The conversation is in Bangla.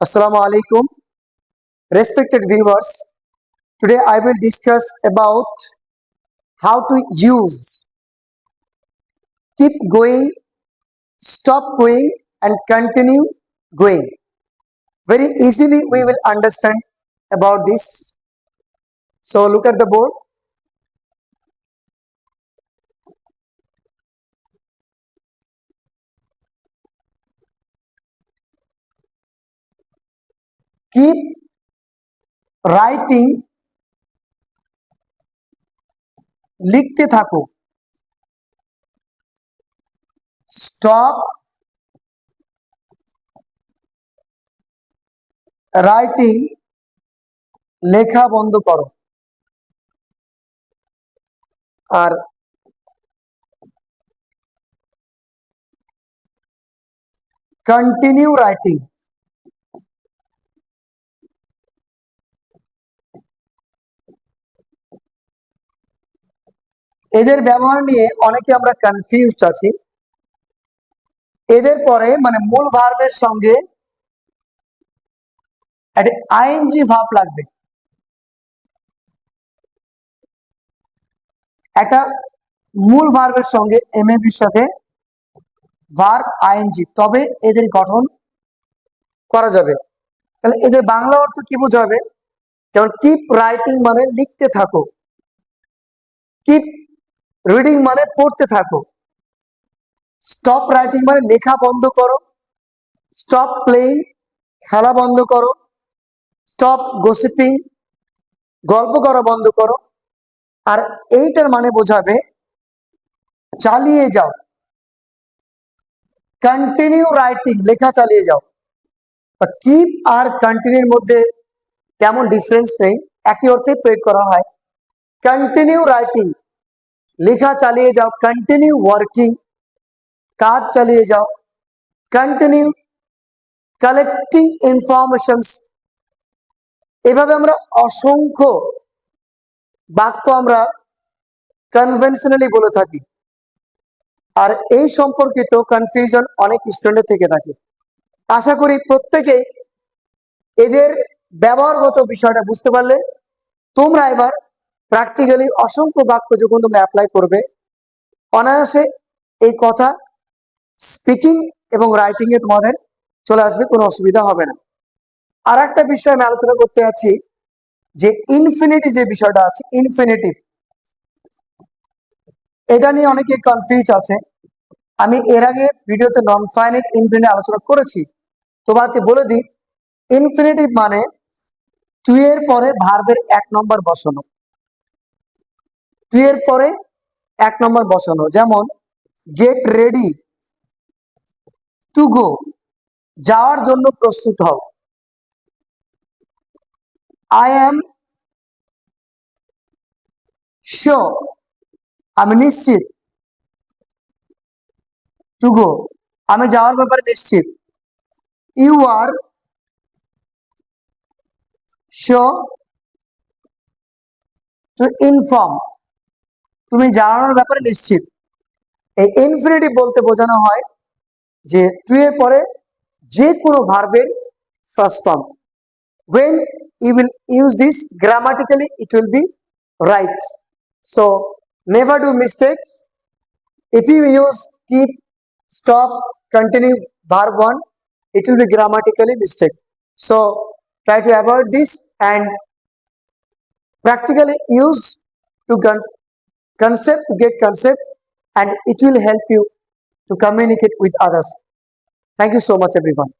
Assalamu alaikum. Respected viewers, today I will discuss about how to use keep going, stop going, and continue going. Very easily we will understand about this. So look at the board. Keep writing লিখতে থাকো স্টপ রাইটিং লেখা বন্ধ করো আর কন্টিনিউ রাইটিং এদের ব্যবহার নিয়ে অনেকে আমরা কনফিউজড আছি। এদের পরে মানে মূল ভার্বের সঙ্গে আইএনজি ভাব লাগবে। একটা মূল ভার্বের সঙ্গে এমএবির সাথে ভার্ব আইএনজি তবে এদের গঠন করা যাবে। তাহলে এদের বাংলা অর্থ কি বোঝাবে? যেমন কিপ রাইটিং মানে লিখতে থাকো। কিপ রিডিং মানে পড়তে থাকো। স্টপ রাইটিং মানে লেখা বন্ধ করো। স্টপ প্লেইং খেলা বন্ধ করো। স্টপ গসিপিং গল্প করা বন্ধ করো। আর এইটার মানে বোঝাবে, চালিয়ে যাও। কন্টিনিউ রাইটিং লেখা চালিয়ে যাও। কিপ আর কন্টিনিউর মধ্যে তেমন ডিফারেন্স নেই। একই অর্থে প্রয়োগ করা হয়। কন্টিনিউ রাইটিং লেখা চালিয়ে যাও কন্টিনিউ ওয়ার্কিং কাজ চালিয়ে যাও কন্টিনিউ কালেক্টিং ইনফরমেশনস এভাবে আমরা অসংখ্য বাক্য আমরা কনভেনশনালি বলে থাকি। আর এই সম্পর্কিত কনফিউশন অনেক স্টুডেন্টের থেকে থাকে। আশা করি প্রত্যেকেই এদের ব্যবহারগত বিষয়টা বুঝতে পারলে। তোমরা এবার প্র্যাকটিক্যালি অসংখ্য বাক্য যখন তোমরা অ্যাপ্লাই করবে, অনায়াসে এই কথা স্পিকিং এবং রাইটিং এ তোমাদের চলে আসবে, কোনো অসুবিধা হবে না। আর একটা বিষয় আমি আলোচনা করতে যাচ্ছি, যে ইনফিনিটি যে বিষয়টা আছে ইনফিনিটিভ এটা নিয়ে অনেকে কনফিউজ আছে। আমি এর আগে ভিডিওতে নন ফাইনাইট ইনফিনিটি আলোচনা করেছি। তো আছে বলে দিই ইনফিনিটিভ মানে টু এর পরে ভার্বের এক নম্বর বসানো। টু এর পরে এক নম্বর বসানো। যেমন গেট রেডি টু গো যাওয়ার জন্য প্রস্তুত হও। আই এম শিওর আমি নিশ্চিত টু গো আমি যাওয়ার ব্যাপারে নিশ্চিত। You are sure to inform তুমি জানানোর ব্যাপারে নিশ্চিত এই ইনফিনিটিভ বলতে বোঝানো হয় যে টু এর পরে যে কোনো ভার্বের first form when you will use this grammatically it will be right so never do mistakes if you use keep stop continue verb one it will be grammatically mistake so try to avoid this and practically use to concept get concept and it will help you to communicate with others. Thank you so much everyone